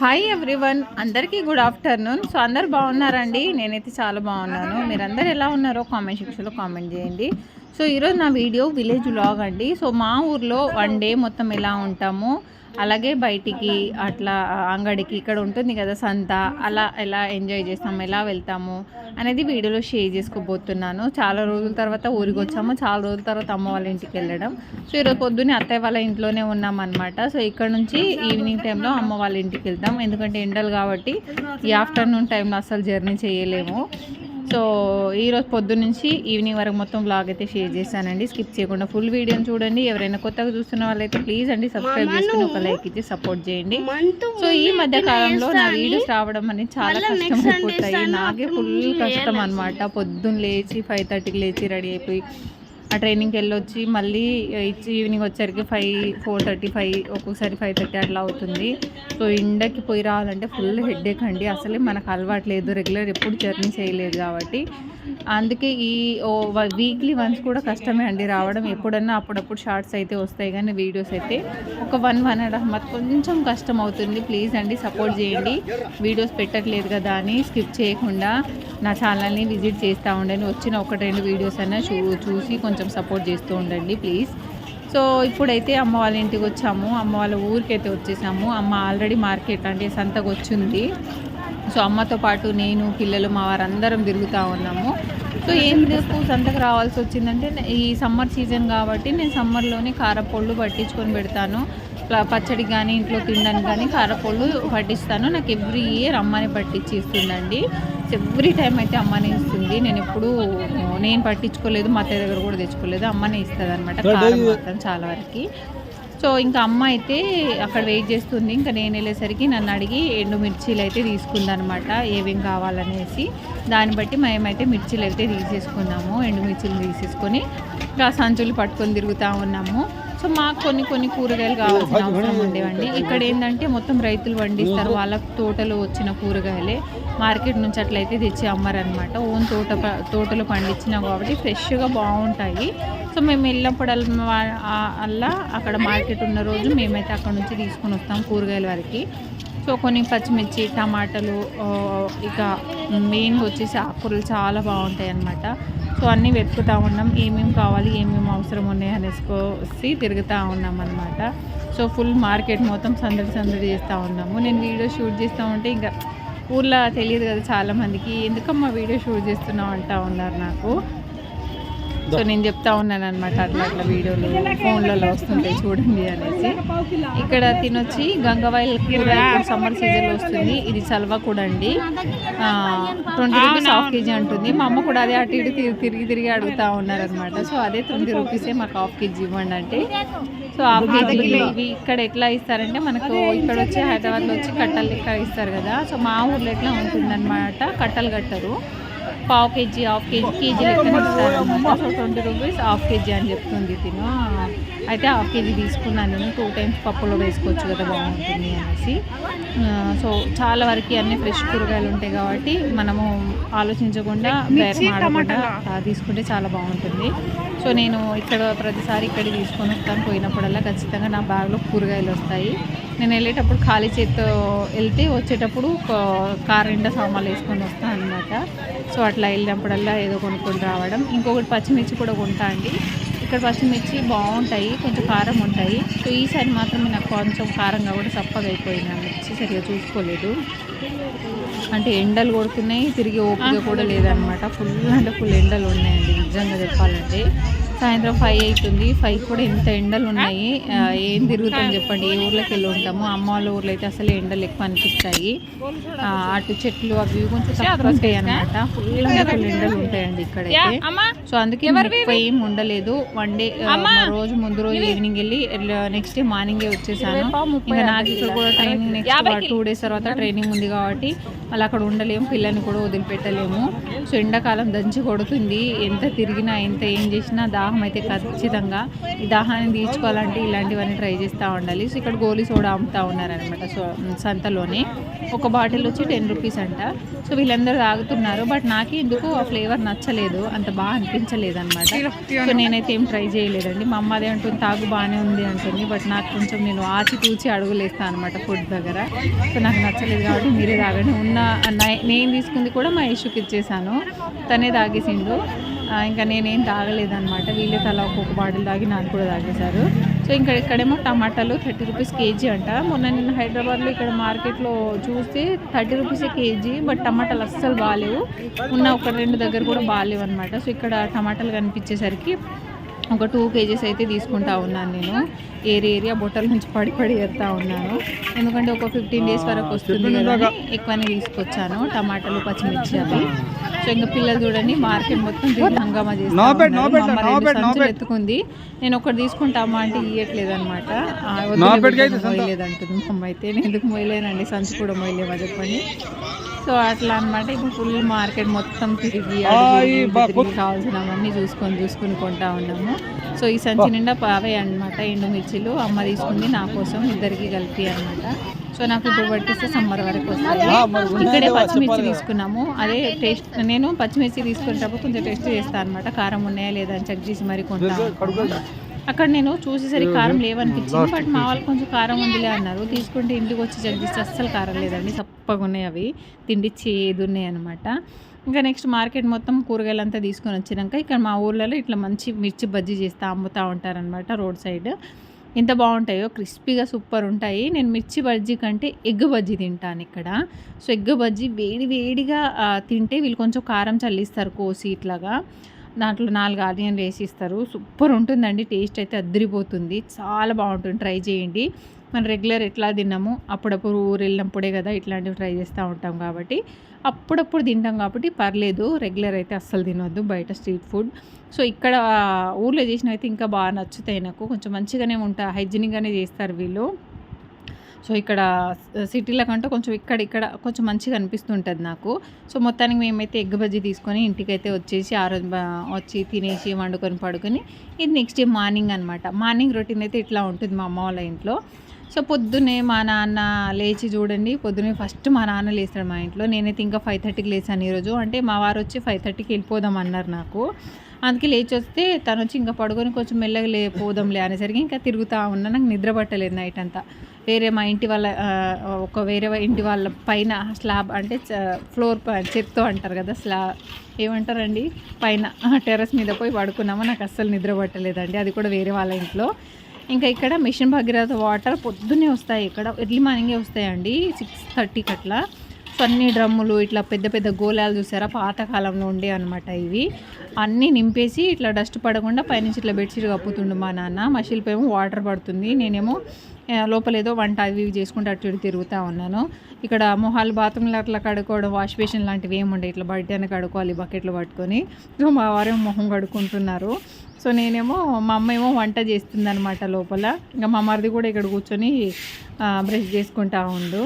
Hi everyone అందరికీ good afternoon so అందరు బాగున్నారండి? నేనైతే చాలా బాగున్నాను. మీరందరూ ఎలా ఉన్నారో కామెంట్ సెక్షన్లో కామెంట్ చేయండి. సో ఈరోజు నా వీడియో విలేజ్ వ్లాగ్ అండి. సో మా ఊర్లో వన్ డే మొత్తం ఎలా ఉంటాము? అలాగే బయటికి అట్లా అంగడికి ఇక్కడ ఉంటుంది కదా సంత అలా ఎలా ఎంజాయ్ చేస్తాము ఎలా వెళ్తాము అనేది వీడియోలో షేర్ చేసుకోబోతున్నాను. చాలా రోజుల తర్వాత ఊరికి వచ్చాము చాలా రోజుల తర్వాత అమ్మ వాళ్ళ ఇంటికి వెళ్ళడం. సో ఈరోజు పొద్దున్నే అత్తయ్య వాళ్ళ ఇంట్లోనే ఉన్నాం అనమాట సో ఇక్కడ నుంచి ఈవినింగ్ టైంలో అమ్మ వాళ్ళ ఇంటికి వెళ్తాం. ఎందుకంటే ఎండలు కాబట్టి ఈ ఆఫ్టర్నూన్ టైంలో అసలు జర్నీ చేయలేము. సో ఈరోజు పొద్దున్న నుంచి ఈవినింగ్ వరకు మొత్తం బ్లాగ్ అయితే షేర్ చేశానండి. స్కిప్ చేయకుండా ఫుల్ వీడియోని చూడండి. ఎవరైనా కొత్తగా చూస్తున్న వాళ్ళైతే ప్లీజ్ అండి సబ్స్క్రైబ్ చేసుకుని ఒక లైక్ ఇచ్చి సపోర్ట్ చేయండి. సో ఈ మధ్య కాలంలో నా వీడియోస్ రావడం అనేది చాలా కష్టం అయిపోతాయి నాకే ఫుల్ కష్టం అనమాట పొద్దున్న లేచి ఫైవ్ థర్టీకి లేచి రెడీ అయిపోయి ఆ ట్రైనింగ్కి వెళ్ళొచ్చి మళ్ళీ ఇచ్చి ఈవినింగ్ వచ్చేసరికి ఫైవ్ ఫోర్ థర్టీ ఫైవ్ ఒక్కొక్కసారి ఫైవ్ థర్టీ అట్లా అవుతుంది. సో ఎండకి పోయి రావాలంటే ఫుల్ హెడ్ఏక్ అండి. అసలే మనకు అలవాటు లేదు. రెగ్యులర్ ఎప్పుడు జర్నీ చేయలేదు కాబట్టి. అందుకే ఈ వీక్లీ వన్స్ కూడా కష్టమే అండి రావడం. ఎప్పుడన్నా అప్పుడప్పుడు షార్ట్స్ అయితే వస్తాయి కానీ వీడియోస్ అయితే. ఒక one one and half month కొంచెం కష్టం అవుతుంది. ప్లీజ్ అండి సపోర్ట్ చేయండి. వీడియోస్ పెట్టట్లేదు కదా అని స్కిప్ చేయకుండా నా ఛానల్ని విజిట్ చేస్తూ ఉండండి. వచ్చిన ఒకటి రెండు వీడియోస్ అయినా చూ చూసి కొంచెం కొంచెం సపోర్ట్ చేస్తూ ఉండండి ప్లీజ్ సో ఇప్పుడైతే అమ్మ వాళ్ళ ఇంటికి వచ్చాము. అమ్మ వాళ్ళ ఊరికైతే వచ్చేసాము. అమ్మ ఆల్రెడీ మార్కెట్ అంటే సంతకు వచ్చింది. సో అమ్మతో పాటు నేను పిల్లలు మా వారందరం తిరుగుతూ ఉన్నాము. సో ఎందుకు సంతకు రావాల్సి వచ్చిందంటే ఈ సమ్మర్ సీజన్ కాబట్టి నేను సమ్మర్లోనే కారపొళ్ళు పట్టించుకొని పెడతాను. పచ్చడి కానీ ఇంట్లో తినడానికి కానీ కారపొళ్ళు పట్టిస్తాను. నాకు ఎవ్రీ ఇయర్ అమ్మని పట్టించి ఇస్తుందండి ఎవ్రీ టైం అయితే అమ్మనే ఇస్తుంది. నేను ఎప్పుడు నేను పట్టించుకోలేదు మా అత్తయ్య దగ్గర కూడా తెచ్చుకోలేదు. అమ్మనే ఇస్తుంది అనమాట కారం మాత్రం చాలా వరకు. సో ఇంకా అమ్మ అయితే అక్కడ వెయిట్ చేస్తుంది. ఇంకా నేను వెళ్ళేసరికి నన్ను అడిగి ఎండు మిర్చీలు అయితే తీసుకుందనమాట ఏమేం కావాలనేసి. దాన్ని బట్టి మేమైతే మిర్చీలు అయితే తీసేసుకున్నాము. ఎండు మిర్చీలు తీసేసుకొని ఇంకా సంచులు పట్టుకొని తిరుగుతూ ఉన్నాము. సో మాకు కొన్ని కొన్ని కూరగాయలు కావాల్సిన అవసరం ఉండేవండి. ఇక్కడ ఏంటంటే మొత్తం రైతులు పండిస్తారు. వాళ్ళ తోటలో వచ్చిన కూరగాయలే. మార్కెట్ నుంచి అట్లయితే తెచ్చి అమ్మారనమాట ఓన్ తోట ప- తోటలో పండించినాం కాబట్టి ఫ్రెష్గా బాగుంటాయి. సో మేము వెళ్ళినప్పుడు అలా అక్కడ మార్కెట్ ఉన్న రోజు మేమైతే అక్కడ నుంచి తీసుకొని వస్తాం కూరగాయల వరకు. సో కొన్ని పచ్చిమిర్చి టమాటాలు ఇక మెయిన్గా వచ్చేసి ఆకుకూరలు చాలా బాగుంటాయి అన్నమాట సో అన్నీ వెతుకుతూ ఉన్నాం. ఏమేమి కావాలి ఏమేమి అవసరం ఉన్నాయి అనేసి తిరుగుతూ ఉన్నాం అనమాట సో ఫుల్ మార్కెట్ మొత్తం సందడి సందడి చేస్తూ ఉన్నాము. నేను వీడియో షూట్ చేస్తూ ఉంటే ఇంకా ఊర్లో తెలియదు కదా చాలామందికి. ఎందుకమ్మా వీడియో షూట్ చేస్తున్నావు అంటా ఉన్నారు నాకు. సో నేను చెప్తా ఉన్నాను అనమాట అట్లా అట్లా వీడియోలు ఫోన్లలో వస్తుంటాయి చూడండి అనేసి. ఇక్కడ తినొచ్చి గంగవాయిల్ కూర సమ్మర్ సీజన్లో వస్తుంది. ఇది చల్వా కూడా అండి. ట్వంటీ రూపీస్ హాఫ్ కేజీ అంటుంది. మా అమ్మ కూడా అదే అటు ఇటు తిరిగి తిరిగి తిరిగి అడుగుతా ఉన్నారనమాట సో అదే ట్వంటీ రూపీసే మాకు హాఫ్ కేజీ ఇవ్వండి అంటే. సో హాఫ్ కేజీకి ఇవి ఇక్కడ ఎట్లా ఇస్తారంటే మనకు ఇక్కడ వచ్చి హైదరాబాద్లో వచ్చి కట్టలు లెక్క ఇస్తారు కదా. సో మా ఊర్లో ఎట్లా ఉంటుందన్నమాట? కట్టలు కట్టరు. పావు కేజీ హాఫ్ కేజీ కేజీ లెక్కన ఇస్తారనమాట so twenty rupees half KG అని చెప్తుంది తిను. అయితే హాఫ్ కేజీ తీసుకున్నాను. నేను టూ టైమ్స్ పప్పులో వేసుకోవచ్చు కదా బాగుంటుంది అనేసి. సో చాలా వరకు అన్ని ఫ్రెష్ కూరగాయలు ఉంటాయి కాబట్టి మనము ఆలోచించకుండా బేరం ఆడకుండా ఆ, తీసుకుంటే చాలా బాగుంటుంది. సో నేను ఇక్కడ ప్రతిసారి ఇక్కడ తీసుకొని వస్తాను. పోయినప్పుడల్లా ఖచ్చితంగా నా బ్యాగ్లో కూరగాయలు వస్తాయి. నేను వెళ్ళేటప్పుడు ఖాళీ చేత్తో వెళ్తే వచ్చేటప్పుడు కార్ నిండా సామాన్లు వేసుకొని వస్తాను అనమాట సో అట్లా వెళ్ళినప్పుడల్లా ఏదో కొనుక్కొని రావడం. ఇంకొకటి పచ్చిమిర్చి కూడా కొంటా అండి. ఇక్కడ పచ్చిమిర్చి బాగుంటాయి కొంచెం కారం ఉంటాయి. సో ఈసారి మాత్రమే నాకు కొంచెం కారంగా కూడా చప్పగా అయిపోయింది. మిర్చి సరిగా చూసుకోలేదు. అంటే ఎండలు కొడుతున్నాయి తిరిగి ఓపిక కూడా లేదనమాట ఫుల్ అంటే ఫుల్ ఎండలు ఉన్నాయండి నిజంగా చెప్పాలంటే. సాయంత్రం ఫైవ్ అవుతుంది. ఫైవ్ కూడా ఎంత ఎండలు ఉన్నాయి. ఏం తిరుగుతాం చెప్పండి. ఏ ఊర్లోకి వెళ్ళి ఉంటాము? అమ్మ వాళ్ళ ఊర్లో అయితే అసలు ఎండలు ఎక్కువ అనిపిస్తాయి. ఆ, అటు చెట్లు అవి కొంచెం తక్కువ ఉంటాయి అనమాట ఫుల్ ఎండలు ఉంటాయండి ఇక్కడైతే. సో అందుకే ఎక్కువ ఏం ఉండలేదు. వన్ డే రోజు ముందు రోజు ఈవినింగ్ వెళ్ళి నెక్స్ట్ డే మార్నింగే వచ్చేసాను. ఇంకా నాకు ఇక్కడ కూడా ట్రైనింగ్ నెక్స్ట్ టూ డేస్ తర్వాత ట్రైనింగ్ ఉంది కాబట్టి మళ్ళీ అక్కడ ఉండలేము పిల్లల్ని కూడా వదిలిపెట్టలేము. సో ఎండాకాలం దంచి కొడుతుంది. ఎంత తిరిగినా ఎంత ఏం చేసినా దాహం దాహం అయితే ఖచ్చితంగా ఈ దాహాన్ని తీర్చుకోవాలంటే ఇలాంటివన్నీ ట్రై చేస్తూ ఉండాలి. సో ఇక్కడ గోలీ సోడా అమ్ముతూ ఉన్నారనమాట సో సంతలోనే ఒక బాటిల్ వచ్చి టెన్ రూపీస్ అంట. సో వీళ్ళందరూ తాగుతున్నారు. బట్ నాకు ఎందుకు ఆ ఫ్లేవర్ నచ్చలేదు. అంత బాగా అనిపించలేదు అనమాట సో నేనైతే ఏం ట్రై చేయలేదండి. మా అమ్మ అదే అంటుంది తాగు బాగానే ఉంది అంటుంది. బట్ నాకు కొంచెం నేను ఆచి తూచి అడుగులేస్తాను అనమాట ఫుడ్ దగ్గర. సో నాకు నచ్చలేదు కాబట్టి మీరే తాగండి. ఉన్న నేను తీసుకుంది కూడా మా ఇష్యూకి ఇచ్చేసాను. తనే తాగేసిండు. ఇంకా నేనేం తాగలేదన్నమాట. వీళ్ళే తల ఒక్కొక్క బాటిల్ తాగి నాకు కూడా తాగేశారు. సో ఇంకా ఇక్కడేమో టమాటాలు థర్టీ రూపీస్ కేజీ అంట. మొన్న నేను హైదరాబాద్లో ఇక్కడ మార్కెట్లో చూస్తే థర్టీ రూపీస్ కేజీ బట్ టమాటాలు అస్సలు బాగాలేవు. ఉన్న ఒక రెండు దగ్గర కూడా బాగాలేవు అనమాట సో ఇక్కడ టమాటాలు కనిపించేసరికి ఒక టూ కేజీస్ అయితే తీసుకుంటా ఉన్నాను నేను. ఏరి ఏరియా బొట్టల నుంచి పడి పడి ఎత్తా ఉన్నాను. ఎందుకంటే ఒక ఫిఫ్టీన్ డేస్ వరకు వస్తుంది కదా ఎక్కువనే తీసుకొచ్చాను. టమాటాలు పచ్చిమిర్చి అవి. ఇంకా పిల్లలు చూడండి మార్కెట్ మొత్తం హంగామా నోపెట్. ఎత్తుకుంది. నేను ఒకటి తీసుకుంటామా అంటే ఇయ్యట్లేదు అనమాట. మొయ్యలేదు అంటుంది అమ్మ అయితే నేను ఎందుకు మొయ్యలేనండి? సంచి కూడా మొయ్యలేమా చెప్పండి. సో అట్లా అన్నమాట. ఇప్పుడు ఫుల్ మార్కెట్ మొత్తం తిరిగి కావాల్సినవన్నీ చూసుకొని చూసుకొని కొంటా ఉన్నాము. సో ఈ సంచి నిండా పావే అనమాట ఎండుమిర్చిలు అమ్మ తీసుకుంది నా కోసం ఇద్దరికి కలిపి అనమాట సో నాకు ఇప్పుడు పట్టిస్తే సమ్మర్ వరకు వస్తుంది. ఇక్కడే పచ్చిమిర్చి తీసుకున్నాము. అదే టేస్ట్ నేను పచ్చిమిర్చి తీసుకునేటప్పుడు కొంచెం టేస్ట్ చేస్తాను అనమాట కారం ఉన్నాయా లేదా అని చెక్ చేసి మరి కొంటా అక్కడ నేను చూసేసరికి కారం లేవనిపించింది బట్ మా వాళ్ళు కొంచెం కారం ఉందిలే అన్నారు. తీసుకుంటే ఇంటికి వచ్చి చెక్ చేస్తే అస్సలు కారం లేదండి చప్పగా ఉన్నాయి అవి. తిండి చేదు ఉన్నాయి అనమాట ఇంకా నెక్స్ట్ మార్కెట్ మొత్తం కూరగాయలు అంతా తీసుకొని వచ్చినాక ఇక్కడ మా ఊర్లలో ఇట్లా మంచి మిర్చి బజ్జీ చేస్తూ అమ్ముతూ ఉంటారనమాట రోడ్ సైడ్. ఎంత బాగుంటాయో క్రిస్పీగా సూపర్ ఉంటాయి. నేను మిర్చి బజ్జీ కంటే ఎగ్ బజ్జీ తింటాను ఇక్కడ. సో ఎగ్ బజ్జీ వేడి వేడిగా తింటే వీళ్ళు కొంచెం కారం చల్లిస్తారు కోసి ఇట్లాగా. దాంట్లో నాలుగు ఆనియన్లు వేసి ఇస్తారు సూపర్ ఉంటుందండి. టేస్ట్ అయితే అద్దరిపోతుంది. చాలా బాగుంటుంది. ట్రై చేయండి. మనం రెగ్యులర్ ఎట్లా తిన్నాము అప్పుడప్పుడు ఊరు వెళ్ళినప్పుడే కదా ఇట్లాంటివి ట్రై చేస్తూ ఉంటాం కాబట్టి. అప్పుడప్పుడు తింటాం కాబట్టి పర్లేదు. రెగ్యులర్ అయితే అస్సలు తినొద్దు. బయట స్ట్రీట్ ఫుడ్. సో ఇక్కడ ఊర్లో చేసినవి అయితే ఇంకా బాగా నచ్చుతాయి నాకు. కొంచెం మంచిగానే ఉంటాయి హైజీనిక్గానే చేస్తారు వీళ్ళు. సో ఇక్కడ సిటీల కంటే కొంచెం ఇక్కడ ఇక్కడ కొంచెం మంచిగా అనిపిస్తుంటుంది నాకు. సో మొత్తానికి మేమైతే ఎగ్ బజ్జీ తీసుకొని ఇంటికైతే వచ్చేసి ఆ రోజు వచ్చి తినేసి వండుకొని పడుకొని ఇది నెక్స్ట్ డే మార్నింగ్ అనమాట మార్నింగ్ రొటీన్ అయితే ఇట్లా ఉంటుంది మా అమ్మ వాళ్ళ ఇంట్లో. సో పొద్దున్నే మా నాన్న లేచి చూడండి. పొద్దున్నే ఫస్ట్ మా నాన్న లేస్తాడు మా ఇంట్లో. నేనైతే ఇంకా ఫైవ్ థర్టీకి లేచాను ఈరోజు. అంటే మా వారు వచ్చి ఫైవ్ థర్టీకి వెళ్ళిపోదాం అన్నారు నాకు. అందుకే లేచి వస్తే తను వచ్చి ఇంకా పడుకొని కొంచెం మెల్లగా లే పోదాంలే అనేసరికి ఇంకా తిరుగుతూ ఉన్నా. నాకు నిద్ర పట్టలేదు నైట్ అంతా. వేరే మా ఇంటి వాళ్ళ ఒక వేరే ఇంటి వాళ్ళ పైన స్లాబ్ అంటే ఫ్లోర్ చెత్తో అంటారు కదా స్లా ఏమంటారండి? పైన టెర్రస్ మీద పోయి పడుకున్నాము? నాకు అస్సలు నిద్ర పట్టలేదండి. అది కూడా వేరే వాళ్ళ ఇంట్లో. ఇంకా ఇక్కడ మిషన్ భగీరథ వాటర్ పొద్దున్నే వస్తాయి. ఇక్కడ ఎర్లీ మార్నింగే వస్తాయండి సిక్స్ థర్టీకి అట్లా. అన్ని డ్రమ్ములు ఇట్లా పెద్ద పెద్ద గోళాలు చూసారా? పాతకాలంలో ఉండే అనమాట ఇవి. అన్నీ నింపేసి ఇట్లా డస్ట్ పడకుండా పైనుంచి ఇట్లా బెడ్షీట్ కప్పుతుండు మా నాన్న. మా ఏమో వాటర్ పడుతుంది. నేనేమో లోపలేదో లోపల ఏదో వంట అవి ఇవి చేసుకుంటూ అటు ఇటు తిరుగుతూ ఉన్నాను. ఇక్కడ మొహాలు బాత్రూమ్లో అట్లా కడుక్కోవడం వాష్ బేసిన్ లాంటివి ఏమి ఉండే ఇట్లా బయటనే కడుక్కోవాలి బకెట్లు పట్టుకొని. సో మా వారేమో మొహం కడుక్కుంటున్నారు. సో నేనేమో మా అమ్మ ఏమో వంట చేస్తుందనమాట లోపల. ఇంకా మా మరిది కూడా ఇక్కడ కూర్చొని బ్రష్ చేసుకుంటా ఉండు.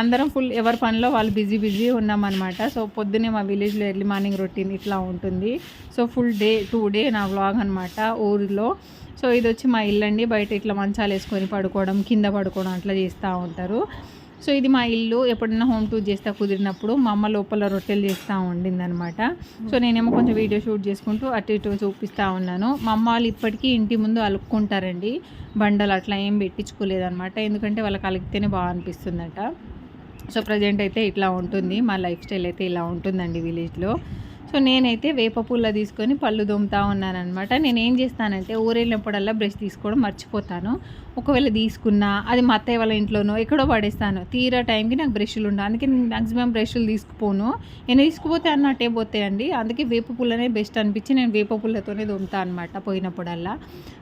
అందరం ఫుల్ ఎవరి పనిలో వాళ్ళు బిజీ బిజీ ఉన్నామన్నమాట. సో పొద్దున్నే మా విలేజ్లో ఎర్లీ మార్నింగ్ రొటీన్ ఇట్లా ఉంటుంది. So full day two day నా వ్లాగ్ అనమాట ఊరిలో. సో ఇది వచ్చి మా ఇల్లు అండి బయట ఇట్లా మంచాలు వేసుకొని పడుకోవడం కింద పడుకోవడం అట్లా చేస్తూ ఉంటారు. సో ఇది మా ఇల్లు. ఎప్పుడైనా హోమ్ టూర్ చేస్తా కుదిరినప్పుడు మా అమ్మ లోపల రొట్టెలు చేస్తూ ఉండిందనమాట సో నేనేమో కొంచెం వీడియో షూట్ చేసుకుంటూ అటు ఇటు చూపిస్తూ ఉన్నాను. మా అమ్మ వాళ్ళు ఇప్పటికీ ఇంటి ముందు అలుక్కుంటారండి. బండలు అట్లా ఏం పెట్టించుకోలేదనమాట ఎందుకంటే వాళ్ళకి అలిగితేనే బాగా అనిపిస్తుందట సో ప్రజెంట్ అయితే ఇట్లా ఉంటుంది. మా లైఫ్ స్టైల్ అయితే ఇలా ఉంటుందండి విలేజ్లో. సో నేనైతే వేప పుల్ల తీసుకొని పళ్ళు దొమ్ముతా ఉన్నానమాట నేను ఏం చేస్తానంటే ఊరెళ్ళినప్పుడల్లా బ్రష్ తీసుకోవడం మర్చిపోతాను. ఒకవేళ తీసుకున్నా అది మా అత్తయ్య వాళ్ళ ఇంట్లోనో ఎక్కడో పడేస్తాను. తీరా టైంకి నాకు బ్రష్లు ఉండవు. అందుకే నేను మ్యాక్సిమం బ్రష్లు తీసుకుపోను. నేను తీసుకుపోతే అన్నట్టే పోతాయండి. అందుకే వేప పుల్లనే బెస్ట్ అనిపించి నేను వేప పుల్లతోనే దొమ్ముతా అనమాట పోయినప్పుడల్లా.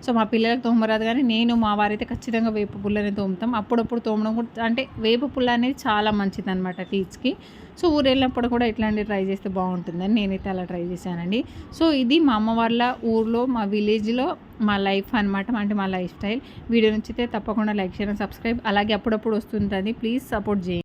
సో మా పిల్లలకు తోమరాదు కానీ నేను మా వారైతే ఖచ్చితంగా వేప పుల్లనే తోముతాం. అప్పుడప్పుడు తోమడం కూడా అంటే వేప పుల్ల అనేది చాలా మంచిది అనమాట టీచ్కి. సో ఊరు వెళ్ళినప్పుడు కూడా ఇట్లాంటివి ట్రై చేస్తే బాగుంటుందని అయితే అలా ట్రై చేశానండి. సో ఇది మా అమ్మ వాళ్ళ ఊర్లో మా విలేజ్లో మా లైఫ్ అనమాట అంటే మా లైఫ్ స్టైల్. వీడియో నచ్చితే తప్పకుండా లైక్ చేయడం సబ్స్క్రైబ్. అలాగే అప్పుడప్పుడు వస్తుంటుంది. ప్లీజ్ సపోర్ట్ చేయండి.